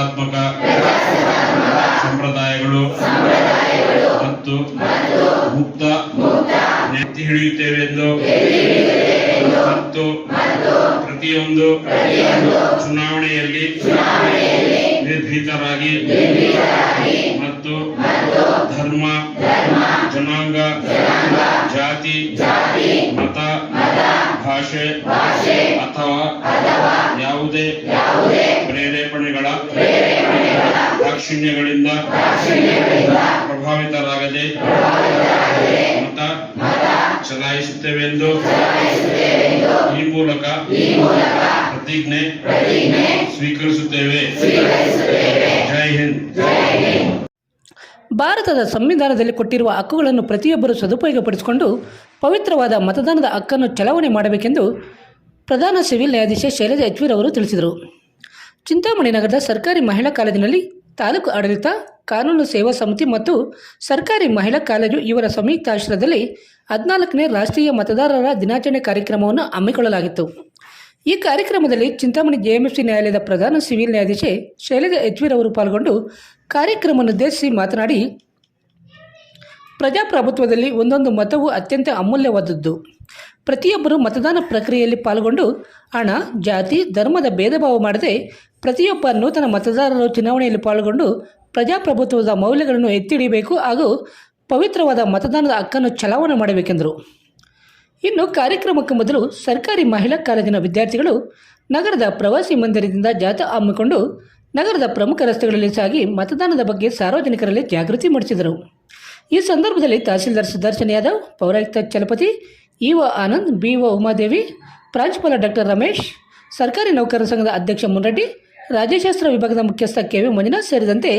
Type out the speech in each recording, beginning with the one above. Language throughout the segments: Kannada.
ವ್ಯವಸ್ಥಾತ್ಮಕ ಸಂಪ್ರದಾಯಗಳು ಮತ್ತು ಮುಕ್ತ ಎತ್ತಿ ಹಿಡಿಯುತ್ತೇವೆ ಎಂದು ಮತ್ತು ಪ್ರತಿಯೊಂದು ಚುನಾವಣೆಯಲ್ಲಿ ನಿರ್ಭೀತರಾಗಿ ಮತ್ತು ಧರ್ಮ, ಜನಾಂಗ, ಜಾತಿ, ಮತ, ಭಾಷೆ, ಅಥವಾ ಯಾವುದೇ ಪ್ರೇರೇಪಣೆಗಳ ದಾಕ್ಷಿಣ್ಯಗಳಿಂದ ಪ್ರಭಾವಿತರಾಗದೆ ಮತ ಚಲಾಯಿಸುತ್ತೇವೆಂದು ಈ ಮೂಲಕ ಪ್ರತಿಜ್ಞೆ ಸ್ವೀಕರಿಸುತ್ತೇವೆ. ಜೈ ಹಿಂದ್. ಭಾರತದ ಸಂವಿಧಾನದಲ್ಲಿ ಕೊಟ್ಟಿರುವ ಹಕ್ಕುಗಳನ್ನು ಪ್ರತಿಯೊಬ್ಬರು ಸದುಪಯೋಗಪಡಿಸಿಕೊಂಡು ಪವಿತ್ರವಾದ ಮತದಾನದ ಹಕ್ಕನ್ನು ಚಲಾವಣೆ ಮಾಡಬೇಕೆಂದು ಪ್ರಧಾನ ಸಿವಿಲ್ ನ್ಯಾಯಾಧೀಶ ಶೈಲಜಾ ಯಜ್ವೀರ್ ಅವರು ತಿಳಿಸಿದರು. ಚಿಂತಾಮಣಿ ನಗರದ ಸರ್ಕಾರಿ ಮಹಿಳಾ ಕಾಲೇಜಿನಲ್ಲಿ ತಾಲೂಕು ಆಡಳಿತ, ಕಾನೂನು ಸೇವಾ ಸಮಿತಿ ಮತ್ತು ಸರ್ಕಾರಿ ಮಹಿಳಾ ಕಾಲೇಜು ಇವರ ಸಂಯುಕ್ತಾಶ್ರಯದಲ್ಲಿ ಹದಿನಾಲ್ಕನೇ ರಾಷ್ಟ್ರೀಯ ಮತದಾರರ ದಿನಾಚರಣೆ ಕಾರ್ಯಕ್ರಮವನ್ನು ಹಮ್ಮಿಕೊಳ್ಳಲಾಗಿತ್ತು. ಈ ಕಾರ್ಯಕ್ರಮದಲ್ಲಿ ಚಿಂತಾಮಣಿ ಜೆಎಂಎಫ್ಸಿ ನ್ಯಾಯಾಲಯದ ಪ್ರಧಾನ ಸಿವಿಲ್ ನ್ಯಾಯಾಧೀಶೆ ಶೈಲಜಾ ಯಜ್ವೀರ್ ಅವರು ಪಾಲ್ಗೊಂಡು ಕಾರ್ಯಕ್ರಮವನ್ನುದ್ದೇಶಿಸಿ ಮಾತನಾಡಿ, ಪ್ರಜಾಪ್ರಭುತ್ವದಲ್ಲಿ ಒಂದೊಂದು ಮತವು ಅತ್ಯಂತ ಅಮೂಲ್ಯವಾದದ್ದು. ಪ್ರತಿಯೊಬ್ಬರು ಮತದಾನ ಪ್ರಕ್ರಿಯೆಯಲ್ಲಿ ಪಾಲ್ಗೊಂಡು ಹಣ, ಜಾತಿ, ಧರ್ಮದ ಭೇದ ಭಾವ ಮಾಡದೆ ಪ್ರತಿಯೊಬ್ಬ ನೂತನ ಮತದಾರರು ಚುನಾವಣೆಯಲ್ಲಿ ಪಾಲ್ಗೊಂಡು ಪ್ರಜಾಪ್ರಭುತ್ವದ ಮೌಲ್ಯಗಳನ್ನು ಎತ್ತಿ ಹಿಡಿಯಬೇಕು ಹಾಗೂ ಪವಿತ್ರವಾದ ಮತದಾನದ ಹಕ್ಕನ್ನು ಚಲಾವಣೆ ಮಾಡಬೇಕೆಂದರು. ಇನ್ನು ಕಾರ್ಯಕ್ರಮಕ್ಕೆ ಮೊದಲು ಸರ್ಕಾರಿ ಮಹಿಳಾ ಕಾಲೇಜಿನ ವಿದ್ಯಾರ್ಥಿಗಳು ನಗರದ ಪ್ರವಾಸಿ ಮಂದಿರದಿಂದ ಜಾಥಾ ಹಮ್ಮಿಕೊಂಡು ನಗರದ ಪ್ರಮುಖ ರಸ್ತೆಗಳಲ್ಲಿ ಸಾಗಿ ಮತದಾನದ ಬಗ್ಗೆ ಸಾರ್ವಜನಿಕರಲ್ಲಿ ಜಾಗೃತಿ ಮೂಡಿಸಿದರು. ಈ ಸಂದರ್ಭದಲ್ಲಿ ತಹಸೀಲ್ದಾರ್ ಸುದರ್ಶನ್ ಯಾದವ್ ಪೌರಾಯುಕ್ತ ಚಲಪತಿ ಇಒ ಆನಂದ್, ಬಿಒ ಉಮಾದೇವಿ, ಪ್ರಾಂಶುಪಾಲ ಡಾಕ್ಟರ್ ರಮೇಶ್, ಸರ್ಕಾರಿ ನೌಕರರ ಸಂಘದ ಅಧ್ಯಕ್ಷ ಮುನ್ರೆಡ್ಡಿ ರಾಜ್ಯಶಾಸ್ತ್ರ ವಿಭಾಗದ ಮುಖ್ಯಸ್ಥ ಕೆ ವಿ ಮಂಜುನಾಥ್ ಸೇರಿದಂತೆ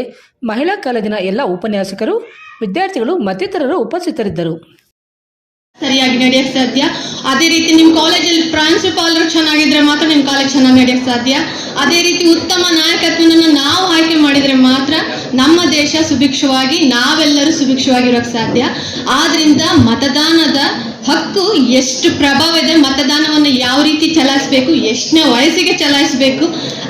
ಮಹಿಳಾ ಕಾಲೇಜಿನ ಎಲ್ಲ ಉಪನ್ಯಾಸಕರು, ವಿದ್ಯಾರ್ಥಿಗಳು ಮತ್ತಿತರರು ಉಪಸ್ಥಿತರಿದ್ದರು. ಸರಿಯಾಗಿ ನಡೆಯಕ್ ಸಾಧ್ಯ? ಅದೇ ರೀತಿ ನಿಮ್ಮ ಕಾಲೇಜಲ್ಲಿ ಪ್ರಾಂಶುಪಾಲರು ಚೆನ್ನಾಗಿದ್ರೆ ಮಾತ್ರ ನಿಮ್ಮ ಕಾಲೇಜ್ ಚೆನ್ನಾಗಿ ನಡೆಯಕ್ ಸಾಧ್ಯ? ಅದೇ ರೀತಿ ಉತ್ತಮ ನಾಯಕತ್ವವನ್ನು ನಾವು ಆಯ್ಕೆ ಮಾಡಿದ್ರೆ ಮಾತ್ರ ನಮ್ಮ ದೇಶ ಸುಭಿಕ್ಷವಾಗಿ, ನಾವೆಲ್ಲರೂ ಸುಭಿಕ್ಷವಾಗಿರೋಕ್ ಸಾಧ್ಯ? ಆದ್ರಿಂದ ಮತದಾನದ ಹಕ್ಕು ಎಷ್ಟು ಪ್ರಭಾವ ಇದೆ, ಮತದಾನವನ್ನು ಯಾವ ರೀತಿ ಚಲಾಯಿಸಬೇಕು, ಎಷ್ಟನೇ ವಯಸ್ಸಿಗೆ ಚಲಾಯಿಸಬೇಕು,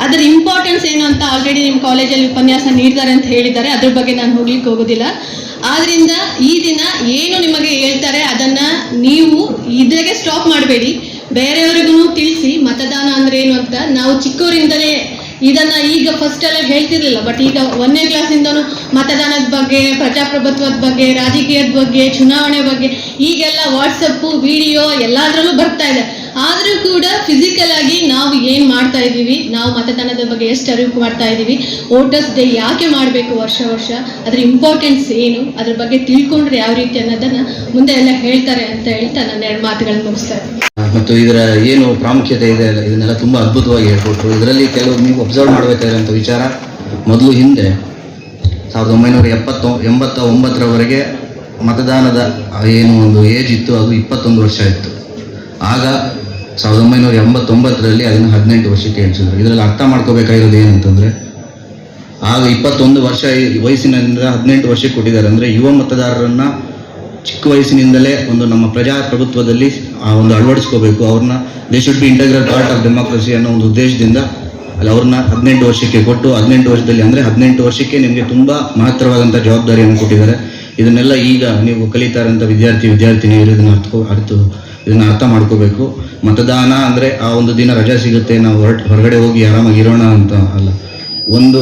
ಅದರ ಇಂಪಾರ್ಟೆನ್ಸ್ ಏನು ಅಂತ ಆಲ್ರೆಡಿ ನಿಮ್ಮ ಕಾಲೇಜಲ್ಲಿ ಉಪನ್ಯಾಸ ನೀಡಿದ್ದಾರೆ ಅಂತ ಹೇಳಿದ್ದಾರೆ. ಅದ್ರ ಬಗ್ಗೆ ನಾನು ಹೋಗ್ಲಿಕ್ಕೆ ಹೋಗೋದಿಲ್ಲ. ಆದ್ರಿಂದ ಈ ದಿನ ಏನು ನಿಮಗೆ ಹೇಳ್ತಾರೆ, ಅದನ್ನ ನೀವು ಇದ್ರಾಗೆ ಸ್ಟಾಪ್ ಮಾಡಬೇಡಿ. ಬೇರೆಯವ್ರಿಗೂ ತಿಳಿಸಿ ಮತದಾನ ಅಂದ್ರೆ ಏನು ಅಂತ. ನಾವು ಚಿಕ್ಕವರಿಂದಲೇ ಇದನ್ನ ಈಗ ಫಸ್ಟ್ ಅಲ್ಲೇ ಹೇಳ್ತಿರ್ಲಿಲ್ಲ ಬಟ್ ಈಗ ಒಂದನೇ ಕ್ಲಾಸಿಂದನೂ ಮತದಾನದ ಬಗ್ಗೆ, ಪ್ರಜಾಪ್ರಭುತ್ವದ ಬಗ್ಗೆ, ರಾಜಕೀಯದ ಬಗ್ಗೆ, ಚುನಾವಣೆ ಬಗ್ಗೆ, ಈಗೆಲ್ಲ ವಾಟ್ಸಪ್ಪು ವಿಡಿಯೋ ಎಲ್ಲದರಲ್ಲೂ ಬರ್ತಾ ಇದೆ. ಆದರೂ ಕೂಡ ಫಿಸಿಕಲ್ ಆಗಿ ನಾವು ಏನು ಮಾಡ್ತಾ ಇದ್ದೀವಿ? ನಾವು ಮತದಾನದ ಬಗ್ಗೆ ಎಷ್ಟು ಅರಿವು ಮಾಡ್ತಾ ಇದ್ದೀವಿ? ವೋಟರ್ಸ್ ಡೇ ಯಾಕೆ ಮಾಡಬೇಕು ವರ್ಷ ವರ್ಷ? ಅದ್ರ ಇಂಪಾರ್ಟೆನ್ಸ್ ಏನು? ಅದ್ರ ಬಗ್ಗೆ ತಿಳ್ಕೊಂಡ್ರೆ ಯಾವ ರೀತಿ ಅನ್ನೋದನ್ನ ಮುಂದೆ ಎಲ್ಲ ಹೇಳ್ತಾರೆ ಅಂತ ಹೇಳ್ತಾ ನನ್ನ ಎರಡು ಮಾತುಗಳನ್ನು ಮುಗಿಸ್ತಾ ಇದ್ದೀನಿ. ಮತ್ತು ಇದರ ಏನು ಪ್ರಾಮುಖ್ಯತೆ ಇದೆ? ಇದನ್ನೆಲ್ಲ ತುಂಬ ಅದ್ಭುತವಾಗಿ ಹೇಳ್ಕೊಟ್ರು. ಇದರಲ್ಲಿ ಕೆಲವು ನೀವು ಅಬ್ಸರ್ವ್ ಮಾಡಬೇಕಾದಂಥ ವಿಚಾರ. ಮೊದಲು ಹಿಂದೆ ಸಾವಿರದ ಒಂಬೈನೂರ ಎಪ್ಪತ್ತೊ ಎಂಬತ್ತ ಒಂಬತ್ತರವರೆಗೆ ಮತದಾನದ ಏನು ಒಂದು ಏಜ್ ಇತ್ತು, ಅದು ಇಪ್ಪತ್ತೊಂದು ವರ್ಷ ಇತ್ತು. ಆಗ ಸಾವಿರದ ಒಂಬೈನೂರ ಎಂಬತ್ತೊಂಬತ್ತರಲ್ಲಿ ಅದನ್ನು ಹದಿನೆಂಟು ವರ್ಷಕ್ಕೆ ಎಣಿಸಿದ್ರು. ಇದರಲ್ಲಿ ಅರ್ಥ ಮಾಡ್ಕೋಬೇಕಾಗಿರೋದು ಏನಂತಂದರೆ, ಆಗ ಇಪ್ಪತ್ತೊಂದು ವರ್ಷ ವಯಸ್ಸಿನಿಂದ ಹದಿನೆಂಟು ವರ್ಷಕ್ಕೆ ಕೊಟ್ಟಿದ್ದಾರೆ. ಅಂದರೆ ಯುವ ಮತದಾರರನ್ನು ಚಿಕ್ಕ ವಯಸ್ಸಿನಿಂದಲೇ ಒಂದು ನಮ್ಮ ಪ್ರಜಾಪ್ರಭುತ್ವದಲ್ಲಿ ಆ ಒಂದು ಅಳವಡಿಸ್ಕೋಬೇಕು. ಅವ್ರನ್ನ they should be integral part of democracy ಅನ್ನೋ ಒಂದು ಉದ್ದೇಶದಿಂದ ಅಲ್ಲಿ ಅವ್ರನ್ನ ಹದಿನೆಂಟು ವರ್ಷಕ್ಕೆ ಕೊಟ್ಟು, ಹದಿನೆಂಟು ವರ್ಷದಲ್ಲಿ ಅಂದರೆ ಹದಿನೆಂಟು ವರ್ಷಕ್ಕೆ ನಿಮಗೆ ತುಂಬ ಮಹತ್ತರವಾದಂಥ ಜವಾಬ್ದಾರಿಯನ್ನು ಕೊಟ್ಟಿದ್ದಾರೆ. ಇದನ್ನೆಲ್ಲ ಈಗ ನೀವು ಕಲಿತಾ ಇರೋಂಥ ವಿದ್ಯಾರ್ಥಿ, ವಿದ್ಯಾರ್ಥಿನಿಯರು ಇದನ್ನು ಅರ್ಥ ಅರ್ಥ ಇದನ್ನು ಅರ್ಥ ಮಾಡ್ಕೋಬೇಕು. ಮತದಾನ ಅಂದರೆ ಆ ಒಂದು ದಿನ ರಜೆ ಸಿಗುತ್ತೆ, ನಾವು ಹೊರಟ, ಹೊರಗಡೆ ಹೋಗಿ ಆರಾಮಾಗಿ ಇರೋಣ ಅಂತ ಅಲ್ಲ. ಒಂದು,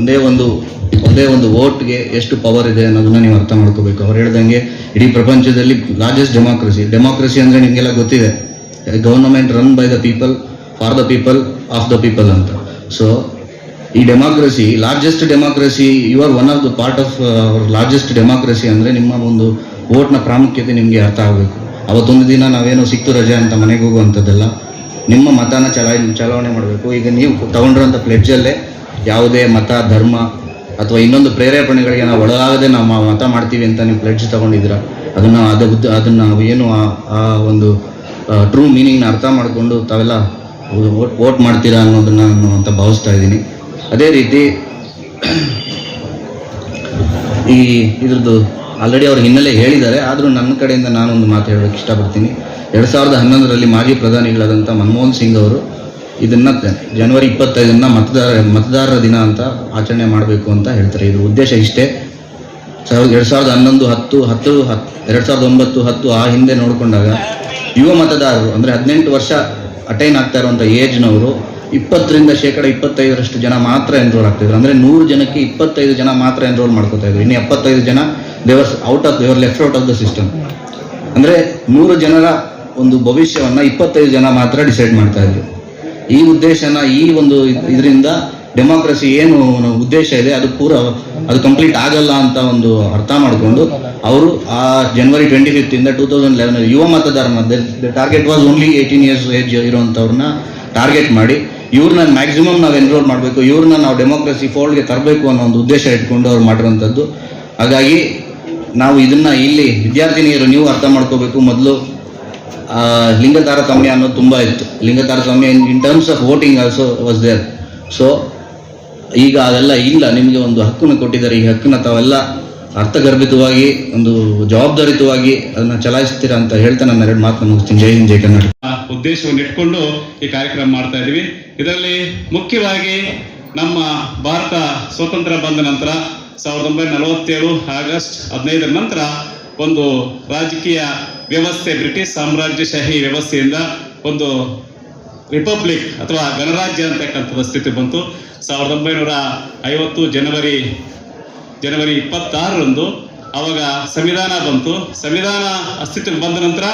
ಒಂದೇ ಒಂದು ಒಂದೇ ಒಂದು ವೋಟ್ಗೆ ಎಷ್ಟು ಪವರ್ ಇದೆ ಅನ್ನೋದನ್ನ ನೀವು ಅರ್ಥ ಮಾಡ್ಕೋಬೇಕು. ಅವ್ರು ಹೇಳ್ದಂಗೆ ಇಡೀ ಪ್ರಪಂಚದಲ್ಲಿ ಲಾರ್ಜೆಸ್ಟ್ ಡೆಮಾಕ್ರಸಿ ಡೆಮಾಕ್ರಸಿ ಅಂದರೆ ನಿಮಗೆಲ್ಲ ಗೊತ್ತಿದೆ. Government run by the people for the people of the people ಅಂತ. ಸೊ ಈ democracy largest democracy you are one of the part of largest democracy ಅಂದರೆ ನಿಮ್ಮ ಒಂದು ವೋಟ್ನ ಪ್ರಾಮುಖ್ಯತೆ ನಿಮಗೆ ಅರ್ಥ ಆಗಬೇಕು. ಅವತ್ತೊಂದು ದಿನ ನಾವೇನೋ ಸಿಕ್ತು ರಜೆ ಅಂತ ಮನೆಗೆ ಹೋಗುವಂಥದ್ದೆಲ್ಲ, ನಿಮ್ಮ ಮತನ ಚಲಾಯಿ ಚಲಾವಣೆ ಮಾಡಬೇಕು. ಈಗ ನೀವು ತಗೊಂಡಿರೋಂಥ ಪ್ಲೆಡ್ಜಲ್ಲೇ ಯಾವುದೇ ಮತ, ಧರ್ಮ ಅಥವಾ ಇನ್ನೊಂದು ಪ್ರೇರೇಪಣೆಗಳಿಗೆ ನಾವು ಒಳಗಾಗದೆ ನಾವು ಮತ ಮಾಡ್ತೀವಿ ಅಂತ ನೀವು ಪ್ಲೆಡ್ಜ್ ತಗೊಂಡಿದ್ದೀರಾ? ಅದನ್ನು ಅದ ಅದನ್ನು ನಾವು ಏನು ಆ- ಆ ಒಂದು ಟ್ರೂ ಮೀನಿಂಗ್ನ ಅರ್ಥ ಮಾಡಿಕೊಂಡು ತಾವೆಲ್ಲ ವೋಟ್ ಮಾಡ್ತೀರಾ ಅನ್ನೋದನ್ನು ನಾನು ಅಂತ ಭಾವಿಸ್ತಾ ಇದ್ದೀನಿ. ಅದೇ ರೀತಿ ಈ ಇದ್ರದ್ದು ಆಲ್ರೆಡಿ ಅವರು ಹಿನ್ನೆಲೆ ಹೇಳಿದ್ದಾರೆ. ಆದರೂ ನನ್ನ ಕಡೆಯಿಂದ ನಾನು ಒಂದು ಮಾತು ಹೇಳೋಕೆ ಇಷ್ಟಪಡ್ತೀನಿ. ಎರಡು ಸಾವಿರದ ಹನ್ನೊಂದರಲ್ಲಿ ಮಾಜಿ ಪ್ರಧಾನಿಗಳಾದಂಥ ಮನಮೋಹನ್ ಸಿಂಗ್ ಅವರು ಇದನ್ನು ಜನವರಿ ಇಪ್ಪತ್ತೈದನ್ನ ಮತದಾರ, ಮತದಾರರ ದಿನ ಅಂತ ಆಚರಣೆ ಮಾಡಬೇಕು ಅಂತ ಹೇಳ್ತಾರೆ. ಇದು ಉದ್ದೇಶ ಇಷ್ಟೇ. ಸಾವಿರದ, ಎರಡು ಸಾವಿರದ ಹನ್ನೊಂದು ಹತ್ತು ಹತ್ತು ಹತ್ತು ಎರಡು ಸಾವಿರದ ಒಂಬತ್ತು, ಹತ್ತು ಆ ಹಿಂದೆ ನೋಡಿಕೊಂಡಾಗ ಯುವ ಮತದಾರರು ಅಂದರೆ ಹದಿನೆಂಟು ವರ್ಷ ಅಟೈನ್ ಆಗ್ತಾ ಇರುವಂಥ ಏಜ್ನವರು ಇಪ್ಪತ್ತರಿಂದ ಶೇಕಡ ಇಪ್ಪತ್ತೈದರಷ್ಟು ಜನ ಮಾತ್ರ ಎನ್ರೋಲ್ ಆಗ್ತಿದ್ರು ಅಂದರೆ ನೂರು ಜನಕ್ಕೆ ಇಪ್ಪತ್ತೈದು ಜನ ಮಾತ್ರ ಎನ್ರೋಲ್ ಮಾಡ್ಕೋತಾ ಇದ್ರು. ಇನ್ನು ಎಪ್ಪತ್ತೈದು ಜನ they are out of they are left out of the system ಅಂದರೆ ನೂರು ಜನರ ಒಂದು ಭವಿಷ್ಯವನ್ನು ಇಪ್ಪತ್ತೈದು ಜನ ಮಾತ್ರ ಡಿಸೈಡ್ ಮಾಡ್ತಾ ಇದ್ರು. ಈ ಉದ್ದೇಶನ ಈ ಒಂದು ಇದರಿಂದ ಡೆಮಾಕ್ರಸಿ ಏನು ಉದ್ದೇಶ ಇದೆ, ಅದು ಪೂರ, ಅದು ಕಂಪ್ಲೀಟ್ ಆಗಲ್ಲ ಅಂತ ಒಂದು ಅರ್ಥ ಮಾಡಿಕೊಂಡು ಅವರು ಆ ಜನವರಿ ಟ್ವೆಂಟಿ ಫಿಫ್ತ್ ಇಂದ ಟೂ ತೌಸಂಡ್ ಲೆವೆನ್ ಯುವ ಮತದಾರನ target was only eighteen years age ಇರುವಂಥವ್ರನ್ನ target ಮಾಡಿ, ಇವ್ರನ್ನ ಮ್ಯಾಕ್ಸಿಮಮ್ ನಾವು ಎನ್ರೋಲ್ ಮಾಡಬೇಕು, ಇವ್ರನ್ನ ನಾವು ಡೆಮೋಕ್ರಸಿ ಫೋಲ್ಡ್ಗೆ ತರಬೇಕು ಅನ್ನೋ ಒಂದು ಉದ್ದೇಶ ಇಟ್ಕೊಂಡು ಅವ್ರು ಮಾಡಿರುವಂಥದ್ದು. ಹಾಗಾಗಿ ನಾವು ಇದನ್ನ ಇಲ್ಲಿ ವಿದ್ಯಾರ್ಥಿನಿಯರು ನೀವು ಅರ್ಥ ಮಾಡ್ಕೋಬೇಕು. ಮೊದಲು ಲಿಂಗ ತಾರತಮ್ಯ ಅನ್ನೋದು ತುಂಬ ಇತ್ತು. ಲಿಂಗ ತಾರತಮ್ಯ in terms of voting also was there so ಈಗ ಅದೆಲ್ಲ ಇಲ್ಲ. ನಿಮಗೆ ಒಂದು ಹಕ್ಕನ್ನು ಕೊಟ್ಟಿದ್ದಾರೆ. ಈ ಹಕ್ಕನ್ನು ತಾವೆಲ್ಲ ಅರ್ಥಗರ್ಭಿತವಾಗಿ, ಒಂದು ಜವಾಬ್ದಾರಿತವಾಗಿ ಅದನ್ನ ಚಲಾಯಿಸ್ತೀರಾ ಅಂತ ಹೇಳ್ತಾ ನನ್ನ ಎರಡು ಮಾತನ್ನು ಮುಗಿಸ್ತೀನಿ. ಜೈ ಹಿಂದ್, ಜೈ ಕನ್ನಡ ಉದ್ದೇಶವನ್ನು ಇಟ್ಕೊಂಡು ಈ ಕಾರ್ಯಕ್ರಮ ಮಾಡ್ತಾ ಇದ್ದೀವಿ ಇದರಲ್ಲಿ ಮುಖ್ಯವಾಗಿ ನಮ್ಮ ಭಾರತ ಸ್ವಾತಂತ್ರ್ಯ ಬಂದ ನಂತರ ಸಾವಿರದ ಒಂಬೈನೂರ ನಲವತ್ತೇಳು ಆಗಸ್ಟ್ ಹದಿನೈದರ ನಂತರ ಒಂದು ರಾಜಕೀಯ ವ್ಯವಸ್ಥೆ, ಬ್ರಿಟಿಷ್ ಸಾಮ್ರಾಜ್ಯಶಾಹಿ ವ್ಯವಸ್ಥೆಯಿಂದ ಒಂದು ರಿಪಬ್ಲಿಕ್ ಅಥವಾ ಗಣರಾಜ್ಯ ಅಂತಕ್ಕಂಥದ್ದು ಸ್ಥಿತಿ ಬಂತು. ಸಾವಿರದ ಒಂಬೈನೂರ ಐವತ್ತು ಜನವರಿ ಜನವರಿ ಇಪ್ಪತ್ತಾರರಂದು ಅವಾಗ ಸಂವಿಧಾನ ಬಂತು. ಸಂವಿಧಾನ ಅಸ್ತಿತ್ವಕ್ಕೆ ಬಂದ ನಂತರ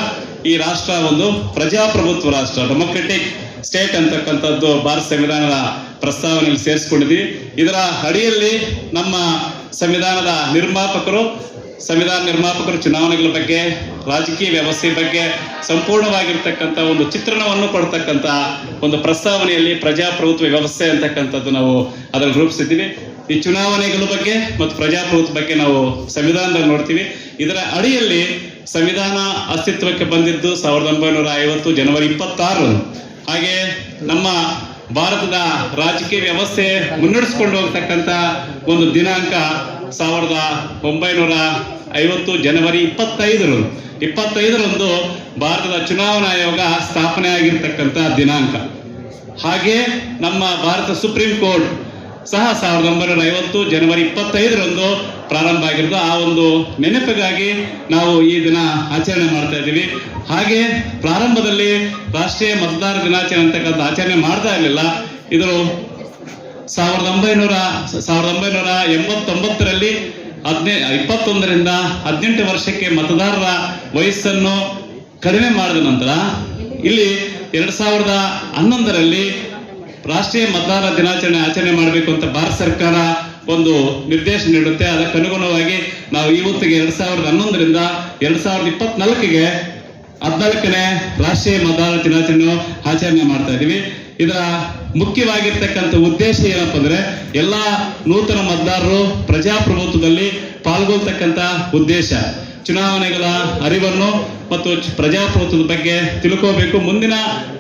ಈ ರಾಷ್ಟ್ರ ಒಂದು ಪ್ರಜಾಪ್ರಭುತ್ವ ರಾಷ್ಟ್ರ, ಡೆಮೊಕ್ರೆಟಿಕ್ ಸ್ಟೇಟ್ ಅಂತಕ್ಕಂಥದ್ದು ಭಾರತ ಸಂವಿಧಾನದ ಪ್ರಸ್ತಾವನೆಯಲ್ಲಿ ಸೇರಿಸ್ಕೊಂಡಿದ್ವಿ. ಇದರ ಅಡಿಯಲ್ಲಿ ನಮ್ಮ ಸಂವಿಧಾನದ ನಿರ್ಮಾಪಕರು, ಸಂವಿಧಾನ ನಿರ್ಮಾಪಕರು ಚುನಾವಣೆಗಳ ಬಗ್ಗೆ, ರಾಜಕೀಯ ವ್ಯವಸ್ಥೆ ಬಗ್ಗೆ ಸಂಪೂರ್ಣವಾಗಿರ್ತಕ್ಕಂಥ ಒಂದು ಚಿತ್ರಣವನ್ನು ಕೊಡ್ತಕ್ಕಂಥ ಒಂದು ಪ್ರಸ್ತಾವನೆಯಲ್ಲಿ ಪ್ರಜಾಪ್ರಭುತ್ವ ವ್ಯವಸ್ಥೆ ಅಂತಕ್ಕಂಥದ್ದು ನಾವು ಅದನ್ನು ರೂಪಿಸಿದ್ದೀವಿ. ಈ ಚುನಾವಣೆಗಳ ಬಗ್ಗೆ ಮತ್ತು ಪ್ರಜಾಪ್ರಭುತ್ವ ಬಗ್ಗೆ ನಾವು ಸಂವಿಧಾನದಲ್ಲಿ ನೋಡ್ತೀವಿ. ಇದರ ಅಡಿಯಲ್ಲಿ ಸಂವಿಧಾನ ಅಸ್ತಿತ್ವಕ್ಕೆ ಬಂದಿದ್ದು ಸಾವಿರದ ಒಂಬೈನೂರ ಐವತ್ತು ಜನವರಿ ಇಪ್ಪತ್ತಾರು ಹಾಗೆ ನಮ್ಮ ಭಾರತದ ರಾಜಕೀಯ ವ್ಯವಸ್ಥೆ ಮುನ್ನಡೆಸ್ಕೊಂಡು ಹೋಗ್ತಕ್ಕಂಥ ಒಂದು ದಿನಾಂಕ ಸಾವಿರದ ಒಂಬೈನೂರ ಐವತ್ತು ಜನವರಿ ಇಪ್ಪತ್ತೈದರ ಇಪ್ಪತ್ತೈದರಂದು ಭಾರತದ ಚುನಾವಣಾ ಆಯೋಗ ಸ್ಥಾಪನೆ ಆಗಿರ್ತಕ್ಕಂಥ ದಿನಾಂಕ. ಹಾಗೆ ನಮ್ಮ ಭಾರತ ಸುಪ್ರೀಂ ಕೋರ್ಟ್ ಸಹ ಸಾವಿರದ ಒಂಬೈನೂರ ಐವತ್ತು ಜನವರಿ ಇಪ್ಪತ್ತೈದರಂದು ಪ್ರಾರಂಭ ಆಗಿರೋದು ಆ ಒಂದು ನೆನಪಿಗಾಗಿ ನಾವು ಈ ದಿನ ಆಚರಣೆ ಮಾಡ್ತಾ ಇದ್ದೀವಿ. ಹಾಗೆ ಪ್ರಾರಂಭದಲ್ಲಿ ರಾಷ್ಟ್ರೀಯ ಮತದಾರ ದಿನಾಚರಣೆ ಅಂತಕ್ಕಂಥ ಆಚರಣೆ ಮಾಡ್ತಾ ಇರಲಿಲ್ಲ. ಇದು ಸಾವಿರದ ಒಂಬೈನೂರ ಸಾವಿರದ ಒಂಬೈನೂರ ಎಂಬತ್ತೊಂಬತ್ತರಲ್ಲಿ ಹದಿನೈ, ಇಪ್ಪತ್ತೊಂದರಿಂದ ಹದಿನೆಂಟು ವರ್ಷಕ್ಕೆ ಮತದಾರರ ವಯಸ್ಸನ್ನು ಕಡಿಮೆ ಮಾಡಿದ ನಂತರ ಇಲ್ಲಿ ಎರಡ್ ಸಾವಿರದ ಹನ್ನೊಂದರಲ್ಲಿ ರಾಷ್ಟ್ರೀಯ ಮತದಾರ ದಿನಾಚರಣೆ ಆಚರಣೆ ಮಾಡಬೇಕು ಅಂತ ಭಾರತ ಸರ್ಕಾರ ಒಂದು ನಿರ್ದೇಶನ ನೀಡುತ್ತೆ. ಅದಕ್ಕೆ ಅನುಗುಣವಾಗಿ ನಾವು ಇವತ್ತಿಗೆ ಎರಡ್ ಸಾವಿರದ ಹನ್ನೊಂದರಿಂದ ಎರಡ್ ಸಾವಿರದ ಇಪ್ಪತ್ನಾಲ್ಕಿಗೆ ಹದಿನಾಲ್ಕನೇ ರಾಷ್ಟ್ರೀಯ ಮತದಾರ ದಿನಾಚರಣೆ ಆಚರಣೆ ಮಾಡ್ತಾ ಇದ್ದೀವಿ. ಇದರ ಮುಖ್ಯವಾಗಿರ್ತಕ್ಕಂಥ ಉದ್ದೇಶ ಏನಪ್ಪ ಅಂದ್ರೆ ಎಲ್ಲಾ ನೂತನ ಮತದಾರರು ಪ್ರಜಾಪ್ರಭುತ್ವದಲ್ಲಿ ಪಾಲ್ಗೊಳ್ತಕ್ಕಂಥ ಉದ್ದೇಶ. ಚುನಾವಣೆಗಳ ಅರಿವನ್ನು ಮತ್ತು ಪ್ರಜಾಪ್ರಭುತ್ವದ ಬಗ್ಗೆ ತಿಳ್ಕೋಬೇಕು. ಮುಂದಿನ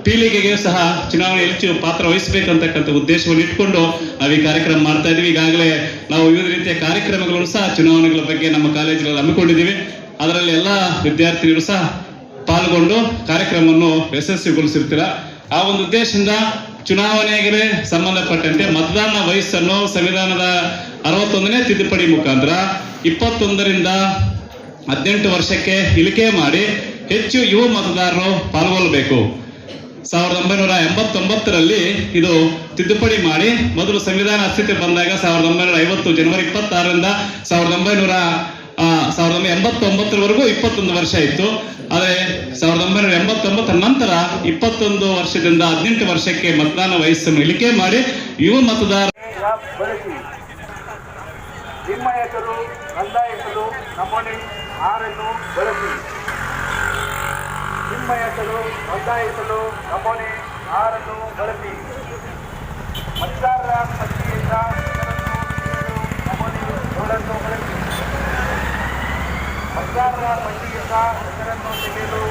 ಪೀಳಿಗೆಗೆ ಸಹ ಚುನಾವಣೆ ಹೆಚ್ಚು ಪಾತ್ರ ವಹಿಸಬೇಕಂತಕ್ಕಂಥ ಉದ್ದೇಶವನ್ನು ಇಟ್ಕೊಂಡು ನಾವು ಈ ಕಾರ್ಯಕ್ರಮ ಮಾಡ್ತಾ ಇದ್ದೀವಿ. ಈಗಾಗಲೇ ನಾವು ವಿವಿಧ ರೀತಿಯ ಕಾರ್ಯಕ್ರಮಗಳನ್ನು ಸಹ ಚುನಾವಣೆಗಳ ಬಗ್ಗೆ ನಮ್ಮ ಕಾಲೇಜುಗಳಲ್ಲಿ ಹಮ್ಮಿಕೊಂಡಿದ್ದೀವಿ. ಅದರಲ್ಲಿ ಎಲ್ಲ ವಿದ್ಯಾರ್ಥಿಗಳು ಸಹ ಪಾಲ್ಗೊಂಡು ಕಾರ್ಯಕ್ರಮವನ್ನು ಯಶಸ್ವಿಗೊಳಿಸಿರ್ತೀರ? ಆ ಒಂದು ಉದ್ದೇಶದಿಂದ ಚುನಾವಣೆಗೆ ಸಂಬಂಧಪಟ್ಟಂತೆ ಮತದಾನ ವಯಸ್ಸನ್ನು ಸಂವಿಧಾನದ ಅರವತ್ತೊಂದನೇ ತಿದ್ದುಪಡಿ ಮುಖಾಂತರ ಇಪ್ಪತ್ತೊಂದರಿಂದ ಹದಿನೆಂಟು ವರ್ಷಕ್ಕೆ ಇಳಿಕೆ ಮಾಡಿ ಹೆಚ್ಚು ಯುವ ಮತದಾರರು ಪಾಲ್ಗೊಳ್ಳಬೇಕು. ಸಾವಿರದ ಒಂಬೈನೂರ ಎಂಬತ್ತೊಂಬತ್ತರಲ್ಲಿ ಇದು ತಿದ್ದುಪಡಿ ಮಾಡಿ ಮೊದಲು ಸಂವಿಧಾನ ಅಸ್ತಿತ್ವ ಬಂದಾಗ ಸಾವಿರದ ಒಂಬೈನೂರ ಐವತ್ತು ಜನವರಿ ಇಪ್ಪತ್ತಾರರಿಂದ ಸಾವಿರದ ಒಂಬೈನೂರ ಸಾವಿರದ ಒಂಬೈನೂರ ಎಂಬತ್ತೊಂಬತ್ತರವರೆಗೂ ಇಪ್ಪತ್ತೊಂದು ವರ್ಷ ಇತ್ತು. ಆದರೆ ಸಾವಿರದ ಒಂಬೈನೂರ ಎಂಬತ್ತೊಂಬತ್ತರ ನಂತರ ಇಪ್ಪತ್ತೊಂದು ವರ್ಷದಿಂದ ಹದಿನೆಂಟು ವರ್ಷಕ್ಕೆ ಮತದಾನ ವಯಸ್ಸನ್ನು ಇಳಿಕೆ ಮಾಡಿ ಯುವ ಮತದಾರ ನಿಮ್ಮ ಹೆಸರು ಆರನ್ನು ಬಳಸಿ? ಹೆಸರು ನೋಂದಾಯಿಸಲು ನಮೂನೆ ಆರನ್ನು ಬಳಸಿ ಮತದಾರರ ಪಟ್ಟಿಯಿಂದ ನಮೂನೆ ಏಳನ್ನು ಬಳಸಿ ಮತದಾರರ ಪಟ್ಟಿಯಿಂದ ಹೆಸರನ್ನು ತೆಗೆಯಲು